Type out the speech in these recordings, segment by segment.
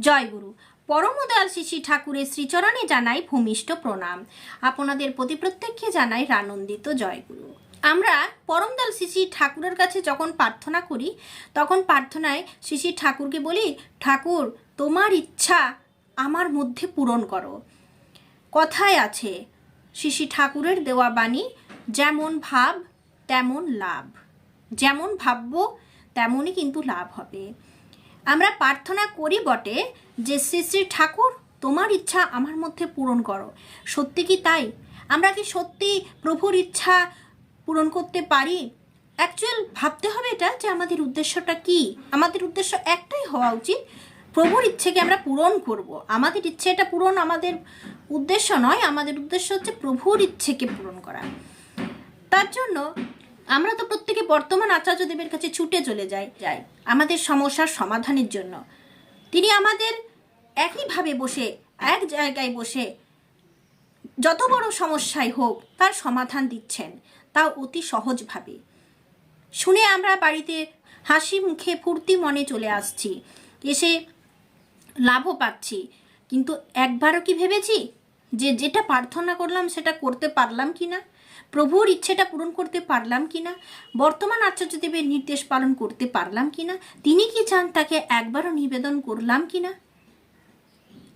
জয়গুরু পরমদয়াল শিশি ঠাকুরের শ্রীচরণে জানাই ভূমিষ্ঠ প্রণাম। আপনাদের প্রতি প্রত্যেককে জানাই রানন্দিত জয়গুরু আমরা পরমদয়াল শিশি ঠাকুরের কাছে যখন প্রার্থনা করি, তখন প্রার্থনায় শিশি ঠাকুরকে বলি, ঠাকুর, তোমার ইচ্ছা আমার মধ্যে পূরণ করো। কথায় আছে শিশি ঠাকুরের দেওয়া বাণী, যেমন ভাব, তেমন লাভ। যেমন ভাববো, তেমনই কিন্তু লাভ হবে। আমরা প্রার্থনা করি বটে যে শ্রী শ্রী ঠাকুর, তোমার ইচ্ছা আমার মধ্যে পূরণ করো। সত্যি কি তাই? আমরা কি সত্যি প্রভুর ইচ্ছা পূরণ করতে পারি? অ্যাকচুয়াল ভাবতে হবে এটা যে আমাদের উদ্দেশ্যটা কি? আমাদের উদ্দেশ্য একটাই হওয়া উচিত, প্রভুর ইচ্ছেকে আমরা পূরণ করব। আমাদের ইচ্ছে এটা পূরণ আমাদের উদ্দেশ্য নয়, আমাদের উদ্দেশ্য হচ্ছে প্রভুর ইচ্ছেকে পূরণ করা। তার জন্য আমরা তো প্রত্যেকে বর্তমান আচার্যদেবের কাছে ছুটে চলে যাই। যাই। আমাদের সমস্যার সমাধানের জন্য। তিনি আমাদের একইভাবে বসে এক জায়গায় বসে যত বড় সমস্যাই হোক তার সমাধান দিচ্ছেন। তাও অতি সহজভাবে। শুনে আমরা বাড়িতে হাসি মুখে ফুর্তি মনে চলে আসছি। এসে লাভও পাচ্ছি। কিন্তু একবারও কি ভেবেছি যে যেটা প্রার্থনা করলাম সেটা করতে পারলাম কি না প্রভুর ইচ্ছেটা পূরণ করতে পারলাম কি না বর্তমান আচার্যদেবের নির্দেশ পালন করতে পারলাম কি না তিনি কি চান তাকে একবারও নিবেদন করলাম কি না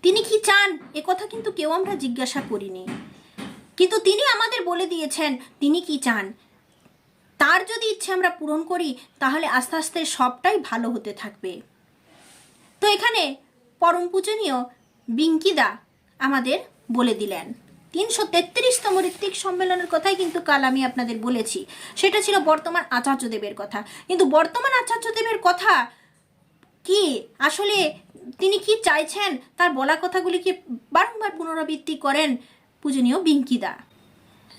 তিনি কি চান? এ কথা কিন্তু কেউ আমরা জিজ্ঞাসা করিনি। কিন্তু তিনি আমাদের বলে দিয়েছেন, তিনি কি চান? তার যদি ইচ্ছে আমরা পূরণ করি, তাহলে আস্তে আস্তে সবটাই ভালো হতে থাকবে। তো এখানে পরম পূজনীয় বিঙ্কিদা আমাদের বলে দিলেন। তিনশো তেত্রিশতম ঋত্বিক সম্মেলনের কথাই কিন্তু কাল আমি আপনাদের বলেছি। সেটা ছিল বর্তমান আচার্যদেবের কথা। কিন্তু বর্তমান আচার্যদেবের কথা কি? আসলে তিনি কি চাইছেন? তার বলা কথাগুলিকে বারংবার পুনরাবৃত্তি করেন পূজনীয় বিঙ্কিদা?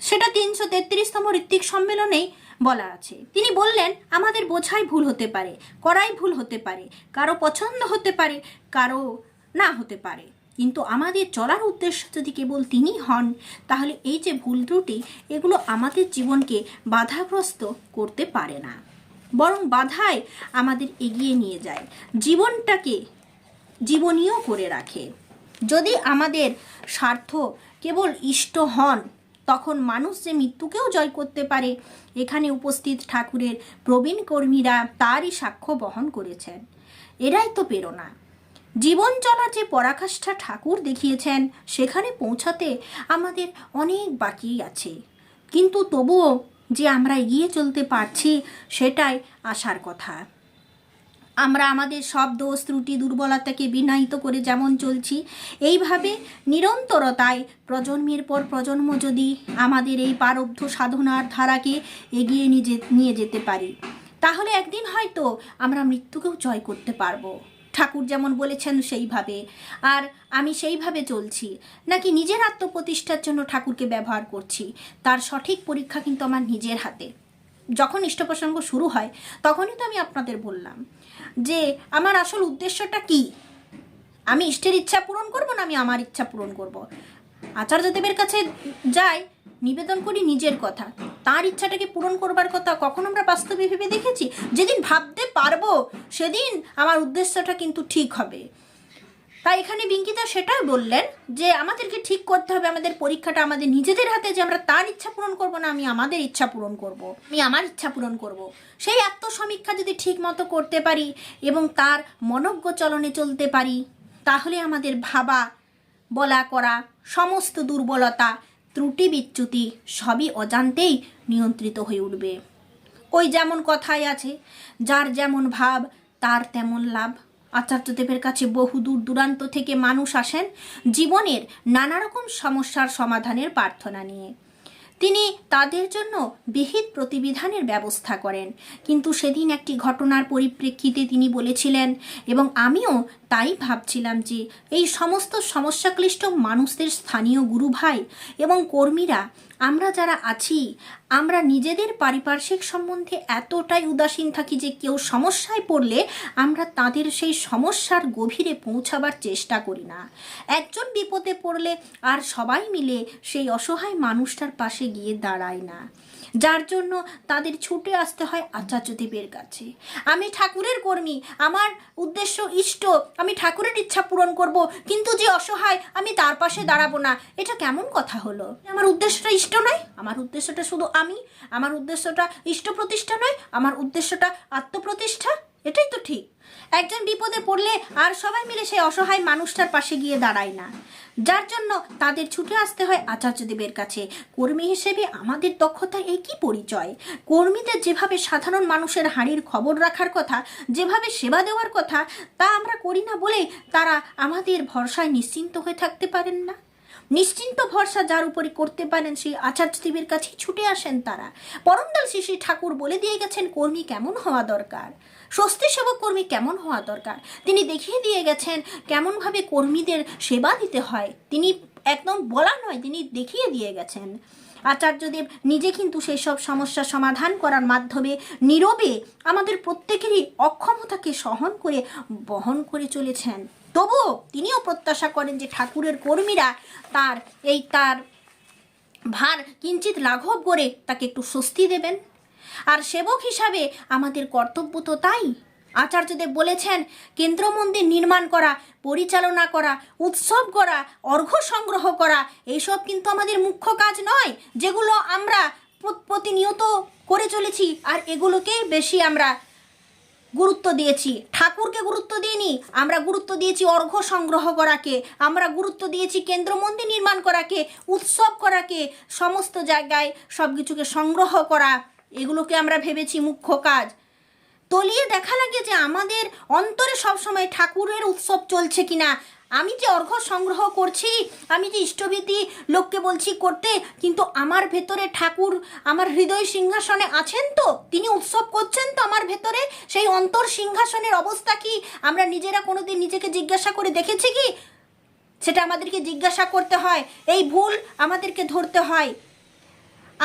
সেটা তিনশো তেত্রিশতম ঋত্বিক সম্মেলনেই বলা আছে। তিনি বললেন, আমাদের বোঝাই ভুল হতে পারে, করাই ভুল হতে পারে, কারও পছন্দ হতে পারে, কারও না হতে পারে। কিন্তু আমাদের চলার উদ্দেশ্য যদি কেবল তিনি হন, তাহলে এই যে ভুল ত্রুটি, এগুলো আমাদের জীবনকে বাধাগ্রস্ত করতে পারে না। বরং বাধায় আমাদের এগিয়ে নিয়ে যায়, জীবনটাকে জীবনীয় করে রাখে। যদি আমাদের স্বার্থ কেবল ইষ্ট হন, তখন মানুষ যে মৃত্যুকেও জয় করতে পারে, এখানে উপস্থিত ঠাকুরের প্রবীণ কর্মীরা তারই সাক্ষ্য বহন করেছেন। এরাই তো প্রেরণা। জীবন চলার যে পরাকাষ্ঠা ঠাকুর দেখিয়েছেন, সেখানে পৌঁছাতে আমাদের অনেক বাকি আছে। কিন্তু তবুও যে আমরা এগিয়ে চলতে পারছি, সেটাই আসার কথা। আমরা আমাদের সব দোষ, ত্রুটি, দুর্বলতাকে বিনায়িত করে যেমন চলছি, এইভাবে নিরন্তরতায় প্রজন্মের পর প্রজন্ম যদি আমাদের এই পারব্ধ সাধনার ধারাকে এগিয়ে নিয়ে যেতে পারি, তাহলে একদিন হয়তো আমরা মৃত্যুকেও জয় করতে পারব। ঠাকুর যেমন বলেছেন সেইভাবে। আর আমি সেইভাবে চলছি। নাকি নিজের আত্মপ্রতিষ্ঠার জন্য ঠাকুরকে ব্যবহার করছি? তার সঠিক পরীক্ষা কিন্তু আমার নিজের হাতে। যখন ইষ্টপ্রসঙ্গ শুরু হয়, তখনই তো আমি আপনাদের বললাম যে, আমার আসল উদ্দেশ্যটা কি? আমি ইষ্টের ইচ্ছা পূরণ করব না আমি আমার ইচ্ছা পূরণ করব? আচার্যদেবের কাছে যাই, নিবেদন করি নিজের কথা। তার ইচ্ছাটাকে পূরণ করবার কথা কখন আমরা বাস্তবে ভেবে দেখেছি? যেদিন ভাবতে পারব, সেদিন আমার উদ্দেশ্যটা কিন্তু ঠিক হবে। তাই এখানে বিঙ্কিতা সেটাই বললেন যে, আমাদেরকে ঠিক করতে হবে। আমাদের পরীক্ষাটা আমাদের নিজেদের হাতে যে আমরা তার ইচ্ছা পূরণ করব না, আমি আমাদের ইচ্ছা পূরণ করব। আমি আমার ইচ্ছা পূরণ করব। সেই আত্মসমীক্ষা যদি ঠিক মতো করতে পারি এবং তার মনজ্ঞ চলনে চলতে পারি, তাহলে আমাদের ভাবা, বলা করা, সমস্ত দুর্বলতা ত্রুটি বিচ্যুতি সবই অজান্তেই নিয়ন্ত্রিত হয়ে উঠবে। ওই যেমন কথাই আছে, যার যেমন ভাব, তার তেমন লাভ। আচার্যদেবের কাছে বহু দূর দূরান্ত থেকে মানুষ আসেন জীবনের নানা রকম সমস্যার সমাধানের প্রার্থনা নিয়ে। তিনি তাদের জন্য বিহিত প্রতিবিধানের ব্যবস্থা করেন। কিন্তু সেদিন একটি ঘটনার পরিপ্রেক্ষিতে তিনি বলেছিলেন, এবং আমিও তাই ভাবছিলাম যে এই সমস্ত সমস্যাক্লিষ্ট মানুষদের স্থানীয় গুরু ভাই এবং কর্মীরা, আমরা যারা আছি, আমরা নিজেদের পারিপার্শ্বিক সম্বন্ধে এতটাই উদাসীন থাকি যে কেউ সমস্যায় পড়লে আমরা তাদের সেই সমস্যার গভীরে পৌঁছাবার চেষ্টা করি না। একজন বিপদে পড়লে আর সবাই মিলে সেই অসহায় মানুষটার পাশে গিয়ে দাঁড়ায় না। যার জন্য তাদের ছুটে আসতে হয় আচার্য আচার্যদেবের কাছে। আমি ঠাকুরের কর্মী, আমার উদ্দেশ্য ইষ্ট, আমি ঠাকুরের ইচ্ছা পূরণ করব, কিন্তু যে অসহায়, আমি তার পাশে দাঁড়াবো না। এটা কেমন কথা হলো? আমার উদ্দেশ্যটা ইষ্ট নয়, আমার উদ্দেশ্যটা শুধু আমি, আমার উদ্দেশ্যটা ইষ্ট প্রতিষ্ঠা নয়, আমার উদ্দেশ্যটা আত্মপ্রতিষ্ঠা। এটাই তো ঠিক। একজন বিপদে পড়লে আর সবাই মিলে সেই অসহায় মানুষটার পাশে গিয়ে দাঁড়ায় না। যার জন্য তাদের ছুটে আসতে হয় আচার্যদেবের কাছে। কর্মী হিসেবে আমাদের দক্ষতা এই কি পরিচয়? কর্মীদের যেভাবে সাধারণ মানুষের হাঁড়ির খবর রাখার কথা, যেভাবে সেবা দেওয়ার কথা, তা আমরা করি না বলেই তারা আমাদের ভরসায় নিশ্চিন্ত হয়ে থাকতে পারেন না। নিশ্চিন্ত ভরসা যার উপরে করতে পারেন সেই আচার্যদেবের কাছেই ছুটে আসেন তারা। পরমদাল শিশি ঠাকুর বলে দিয়ে গেছেন, কর্মী কেমন হওয়া দরকার? স্বস্তি সেবক কর্মী কেমন হওয়া দরকার? তিনি দেখিয়ে দিয়ে গেছেন, কেমনভাবে কর্মীদের সেবা দিতে হয়? তিনি একদম বলা নয়, তিনি দেখিয়ে দিয়ে গেছেন। আচার্যদেব নিজে কিন্তু সেই সব সমস্যা সমাধান করার মাধ্যমে নীরবে আমাদের প্রত্যেকেরই অক্ষমতাকে সহন করে বহন করে চলেছেন। তবুও তিনিও প্রত্যাশা করেন যে ঠাকুরের কর্মীরা তার, এই তার ভার কিঞ্চিত লাঘব করে তাকে একটু স্বস্তি দেবেন। আর সেবক হিসাবে আমাদের কর্তব্য তো তাই। আচার্যদেব বলেছেন, কেন্দ্র মন্দির নির্মাণ করা, পরিচালনা করা, উৎসব করা, অর্ঘ্য সংগ্রহ করা, এইসব কিন্তু আমাদের মুখ্য কাজ নয়, যেগুলো আমরা প্রতিনিয়ত করে চলেছি। আর এগুলোকেই বেশি আমরা গুরুত্ব দিয়েছি। ঠাকুরকে গুরুত্ব দিইনি, আমরা গুরুত্ব দিয়েছি অর্ঘ্য সংগ্রহ করাকে, আমরা গুরুত্ব দিয়েছি কেন্দ্র মন্দির নির্মাণ করাকে, উৎসব করাকে, সমস্ত জায়গায় সব কিছুকে সংগ্রহ করা, এগুলোকে আমরা ভেবেছি মুখ্য কাজ। তলিয়ে দেখা লাগে যে আমাদের অন্তরে সবসময় ঠাকুরের উৎসব চলছে কিনা আমি যে অর্ঘ্য সংগ্রহ করছি, আমি যে ইষ্টভীতি লোককে বলছি করতে, কিন্তু আমার ভেতরে ঠাকুর, আমার হৃদয় সিংহাসনে আছেন তো? তিনি উৎসব করছেন তো আমার ভেতরে? সেই অন্তর সিংহাসনের অবস্থা কি? আমরা নিজেরা কোনোদিন নিজেকে জিজ্ঞাসা করে দেখেছি কি? সেটা আমাদেরকে জিজ্ঞাসা করতে হয়। এই ভুল আমাদেরকে ধরতে হয়।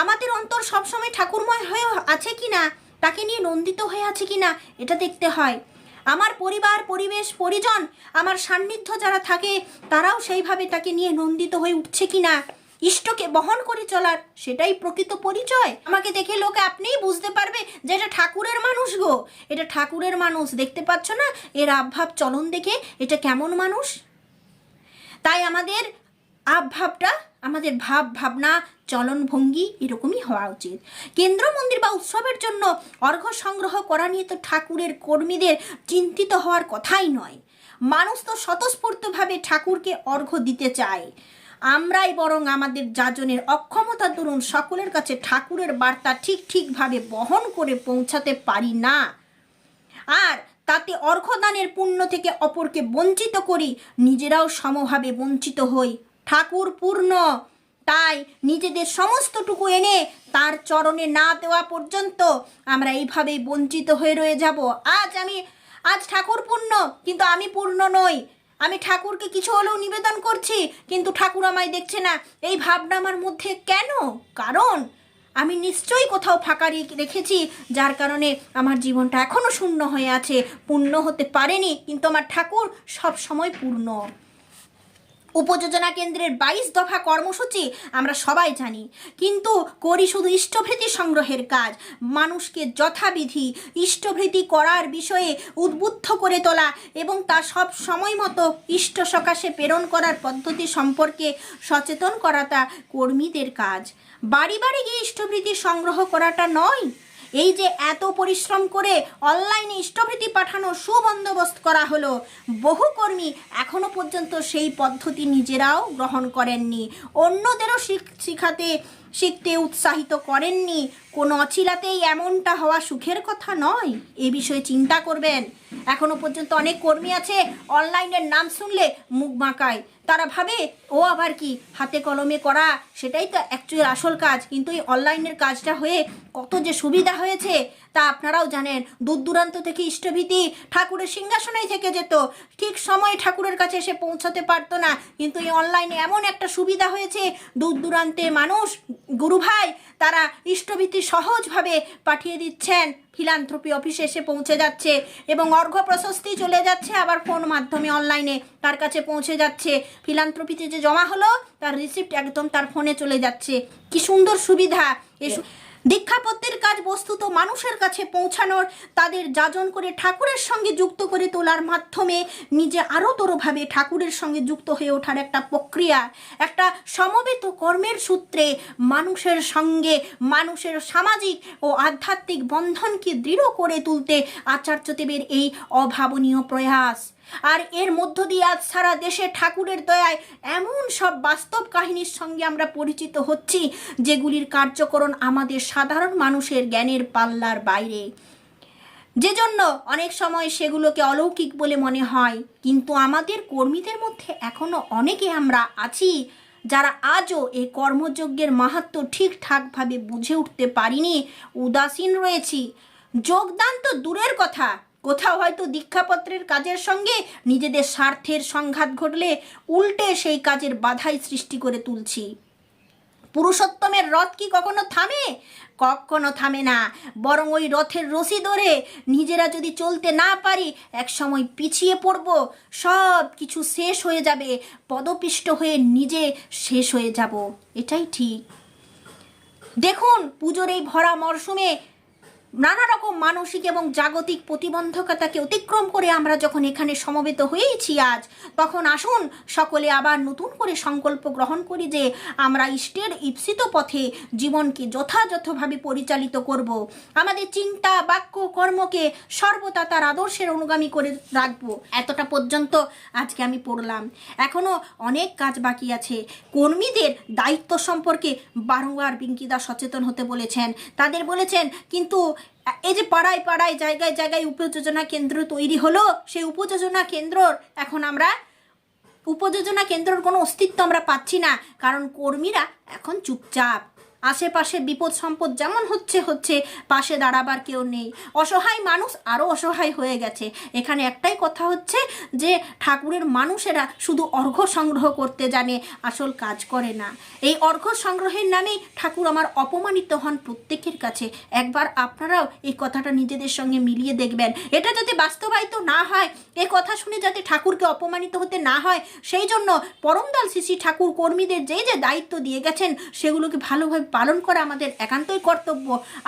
আমাদের অন্তর সবসময় ঠাকুরময় হয়ে আছে কি না তাকে নিয়ে নন্দিত হয়ে আছে কি না এটা দেখতে হয়। আমার পরিবার, পরিবেশ, পরিজন, আমার সান্নিধ্য যারা থাকে, তারাও সেইভাবে তাকে নিয়ে নন্দিত হয়ে উঠছে কি না ইষ্টকে বহন করে চলার সেটাই প্রকৃত পরিচয়। আমাকে দেখে লোক আপনিই বুঝতে পারবে যে এটা ঠাকুরের মানুষ গো। এটা ঠাকুরের মানুষ, দেখতে পাচ্ছ না? এর আবভাব চলন দেখে এটা কেমন মানুষ? তাই আমাদের আবভাবটা আমাদের ভাব, ভাবনা চলন ভঙ্গি এরকমই হওয়া উচিত। কেন্দ্র মন্দির বা উৎসবের জন্য অর্ঘ্য সংগ্রহ করা নিয়ে তো ঠাকুরের কর্মীদের চিন্তিত হওয়ার কথাই নয়। মানুষ তো স্বতঃস্ফূর্তভাবে ঠাকুরকে অর্ঘ্য দিতে চায়। আমরাই বরং আমাদের যাজনের অক্ষমতা দরুন সকলের কাছে ঠাকুরের বার্তা ঠিক ঠিকভাবে বহন করে পৌঁছাতে পারি না। আর তাতে অর্ঘদানের পুণ্য থেকে অপরকে বঞ্চিত করি নিজেরাও সমভাবে বঞ্চিত হই। ঠাকুর পূর্ণ। তাই নিজেদের সমস্তটুকু এনে তার চরণে না দেওয়া পর্যন্ত আমরা এইভাবেই বঞ্চিত হয়ে রয়ে যাব। আজ আমি, আজ ঠাকুর পূর্ণ, কিন্তু আমি পূর্ণ নই। আমি ঠাকুরকে কিছু হলেও নিবেদন করছি, কিন্তু ঠাকুর আমায় দেখছে না। এই ভাবনা আমার মধ্যে কেন? কারণ আমি নিশ্চয়ই কোথাও ফাঁকা রেখেছি, যার কারণে আমার জীবনটা এখনও শূন্য হয়ে আছে। পূর্ণ হতে পারেনি, কিন্তু আমার ঠাকুর সব সময় পূর্ণ। উপযোজনা কেন্দ্রের বাইশ দফা কর্মসূচি আমরা সবাই জানি। কিন্তু করি শুধু ইষ্টভৃতি সংগ্রহের কাজ। মানুষকে যথাবিধি ইষ্টভৃতি করার বিষয়ে উদ্বুদ্ধ করে তোলা এবং তা সব সময় মতো ইষ্ট সকাশে প্রেরণ করার পদ্ধতি সম্পর্কে সচেতন করাটা কর্মীদের কাজ। বাড়ি বাড়ি গিয়ে ইষ্টভৃতি সংগ্রহ করাটা নয় এই যে এত পরিশ্রম করে অনলাইনে ইষ্টভৃতি পাঠানো সুবন্দোবস্ত করা হলো, বহু কর্মী এখনও পর্যন্ত সেই পদ্ধতি নিজেরাও গ্রহণ করেননি। অন্যদেরও শিখ- শিখাতে, শিখতে উৎসাহিত করেননি। কোনো অচিলাতেই এমনটা হওয়া সুখের কথা নয়, এ বিষয়ে চিন্তা করবেন। এখনও পর্যন্ত অনেক কর্মী আছে, অনলাইনের নাম শুনলে মুখ বাঁকায়। তারা ভাবে, ও আবার কি? হাতে কলমে করা, সেটাই তো অ্যাকচুয়াল আসল কাজ। কিন্তু এই অনলাইনের কাজটা হয়ে কত যে সুবিধা হয়েছে, তা আপনারাও জানেন। দূর দূরান্ত থেকে ইষ্টভীতি ঠাকুরের সিংহাসনেই থেকে যেত। ঠিক সময়ে ঠাকুরের কাছে এসে পৌঁছাতে পারতো না। কিন্তু এই অনলাইনে এমন একটা সুবিধা হয়েছে দূর দূরান্তে মানুষ, গুরু ভাই তারা ইষ্টভীতি সহজভাবে পাঠিয়ে দিচ্ছেন। ফিলান্থ্রপি অফিসে এসে পৌঁছে যাচ্ছে এবং অর্ঘ প্রশস্তি চলে যাচ্ছে, আবার ফোন মাধ্যমে অনলাইনে তার কাছে পৌঁছে যাচ্ছে। ফিলান্থ্রপিতে যে জমা হলো, তার রিসিপ্ট একদম তার ফোনে চলে যাচ্ছে। কি সুন্দর সুবিধা। দীক্ষাপত্রের কাজ বস্তুত মানুষের কাছে পৌঁছানোর, তাদের যাজন করে ঠাকুরের সঙ্গে যুক্ত করে তোলার মাধ্যমে নিজে আরও তরভাবে ঠাকুরের সঙ্গে যুক্ত হয়ে ওঠার একটা প্রক্রিয়া, একটা সমবেত কর্মের সূত্রে মানুষের সঙ্গে, মানুষের সামাজিক ও আধ্যাত্মিক বন্ধনকে দৃঢ় করে তুলতে আচার্যদেবের এই অভাবনীয় প্রয়াস। আর এর মধ্য দিয়ে আজ সারা দেশে ঠাকুরের দয়ায় এমন সব বাস্তব কাহিনীর সঙ্গে আমরা পরিচিত হচ্ছি, যেগুলির কার্যকরণ আমাদের সাধারণ মানুষের জ্ঞানের পাল্লার বাইরে। যে জন্য অনেক সময় সেগুলোকে অলৌকিক বলে মনে হয়, কিন্তু আমাদের কর্মীদের মধ্যে এখনও অনেকে আমরা আছি, যারা আজও এই কর্মযজ্ঞের মাহাত্ম ঠিকঠাকভাবে বুঝে উঠতে পারিনি। উদাসীন রয়েছি। যোগদান তো দূরের কথা কোথাও হয়তো দীক্ষাপত্রের কাজের সঙ্গে নিজেদের স্বার্থের সংঘাত ঘটলে উল্টে সেই কাজের বাধাই সৃষ্টি করে তুলছি। পুরুষোত্তমের রথ কি কখনো থামে? কখনো থামে না। বরং ওই রথের রশি ধরে নিজেরা যদি চলতে না পারি এক সময় পিছিয়ে পড়ব। সব কিছু শেষ হয়ে যাবে। পদপিষ্ট হয়ে নিজে শেষ হয়ে যাব। এটাই ঠিক। দেখুন পুজোর এই ভরা মরশুমে নানা রকম মানসিক এবং জাগতিক প্রতিবন্ধকতাকে অতিক্রম করে আমরা যখন এখানে সমবেত হয়েছি আজ, তখন আসুন সকলে আবার নতুন করে সংকল্প গ্রহণ করি যে আমরা ইষ্টের ঈপ্সিত পথে জীবনকে যথাযথভাবে পরিচালিত করব। আমাদের চিন্তা, বাক্য, কর্মকে সর্বদা তার আদর্শের অনুগামী করে রাখব। এতটা পর্যন্ত আজকে আমি পড়লাম। এখনও অনেক কাজ বাকি আছে। কর্মীদের দায়িত্ব সম্পর্কে বারংবার বিঙ্কিদা সচেতন হতে বলেছেন। তাদের বলেছেন, কিন্তু এই যে পাড়ায় পাড়ায়, জায়গায় জায়গায় উপযোজনা কেন্দ্র তৈরি হলো, সেই উপযোজনা কেন্দ্রর এখন আমরা, উপযোজনা কেন্দ্রর কোনো অস্তিত্ব আমরা পাচ্ছি না। কারণ কর্মীরা এখন চুপচাপ। আশেপাশে বিপদ সম্পদ যেমন হচ্ছে হচ্ছে পাশে দাঁড়াবার কেউ নেই। অসহায় মানুষ আরও অসহায় হয়ে গেছে। এখানে একটাই কথা হচ্ছে যে, ঠাকুরের মানুষেরা শুধু অর্ঘ্য সংগ্রহ করতে জানে, আসল কাজ করে না। এই অর্ঘ্য সংগ্রহের নামেই ঠাকুর আমার অপমানিত হন প্রত্যেকের কাছে। একবার আপনারাও এই কথাটা নিজেদের সঙ্গে মিলিয়ে দেখবেন। এটা যাতে বাস্তবায়িত না হয়, এ কথা শুনে যাতে ঠাকুরকে অপমানিত হতে না হয়, সেই জন্য পরমদাল শিশি ঠাকুর কর্মীদের যে যে দায়িত্ব দিয়ে গেছেন, সেগুলোকে ভালোভাবে পালন করা আমাদের একান্তই কর্তব্য।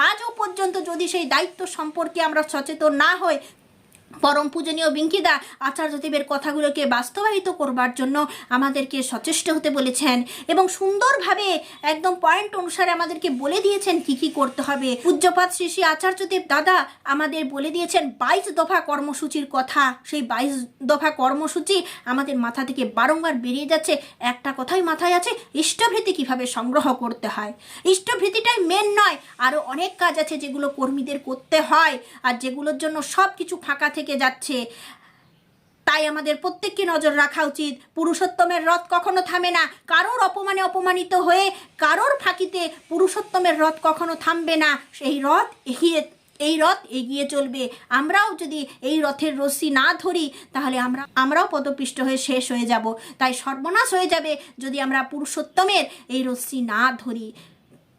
আজও পর্যন্ত যদি সেই দায়িত্ব সম্পর্কে আমরা সচেতন না হই পরম পূজনীয় বিঙ্কিদা আচার্যদেবের কথাগুলোকে বাস্তবায়িত করবার জন্য আমাদেরকে সচেষ্ট হতে বলেছেন এবং সুন্দরভাবে একদম পয়েন্ট অনুসারে আমাদেরকে বলে দিয়েছেন কি কি করতে হবে। পূজ্যপাত শ্রী শ্রী আচার্যদেব দাদা আমাদের বলে দিয়েছেন বাইশ দফা কর্মসূচির কথা। সেই বাইশ দফা কর্মসূচি আমাদের মাথা থেকে বারংবার বেরিয়ে যাচ্ছে। একটা কথাই মাথায় আছে, ইষ্টভৃতি কীভাবে সংগ্রহ করতে হয়? ইষ্টভৃতিটাই মেন নয় আরও অনেক কাজ আছে যেগুলো কর্মীদের করতে হয়। আর যেগুলোর জন্য সব কিছু ফাঁকা থেকে যাচ্ছে। তাই আমাদের প্রত্যেককে নজর রাখা উচিত। পুরুষোত্তমের রথ কখনো থামে না। কারোর অপমানে অপমানিত হয়ে কারোর ফাঁকিতে পুরুষোত্তমের রথ কখনো থামবে না। সেই রথ এগিয়ে, এই রথ এগিয়ে চলবে। আমরাও যদি এই রথের রশ্মি না ধরি, তাহলে আমরা, আমরাও পদপিষ্ট হয়ে শেষ হয়ে যাব। তাই সর্বনাশ হয়ে যাবে যদি আমরা পুরুষোত্তমের এই রশ্মি না ধরি।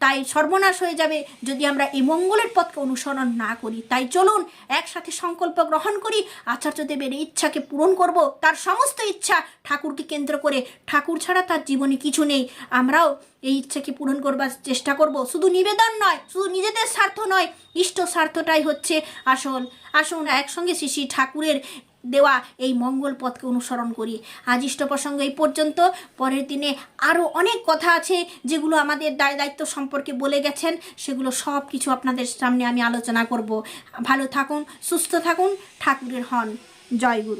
তাই সর্বনাশ হয়ে যাবে যদি আমরা এই মঙ্গলের পথকে অনুসরণ না করি। তাই চলুন একসাথে সংকল্প গ্রহণ করি। আচার্যদেবের ইচ্ছাকে পূরণ করব। তার সমস্ত ইচ্ছা ঠাকুরকে কেন্দ্র করে। ঠাকুর ছাড়া তার জীবনে কিছু নেই। আমরাও এই ইচ্ছাকে পূরণ করবার চেষ্টা করব। শুধু নিবেদন নয়, শুধু নিজেদের স্বার্থ নয়, ইষ্ট স্বার্থটাই হচ্ছে আসল। আসুন একসঙ্গে শ্রী ঠাকুরের দেওয়া এই মঙ্গল পথকে অনুসরণ করি। আজ ইষ্ট প্রসঙ্গ এই পর্যন্ত। পরের দিনে আরও অনেক কথা আছে যেগুলো আমাদের দায় দায়িত্ব সম্পর্কে বলে গেছেন। সেগুলো সব কিছু আপনাদের সামনে আমি আলোচনা করব। ভালো থাকুন, সুস্থ থাকুন, ঠাকুরের হন। জয় গুরু।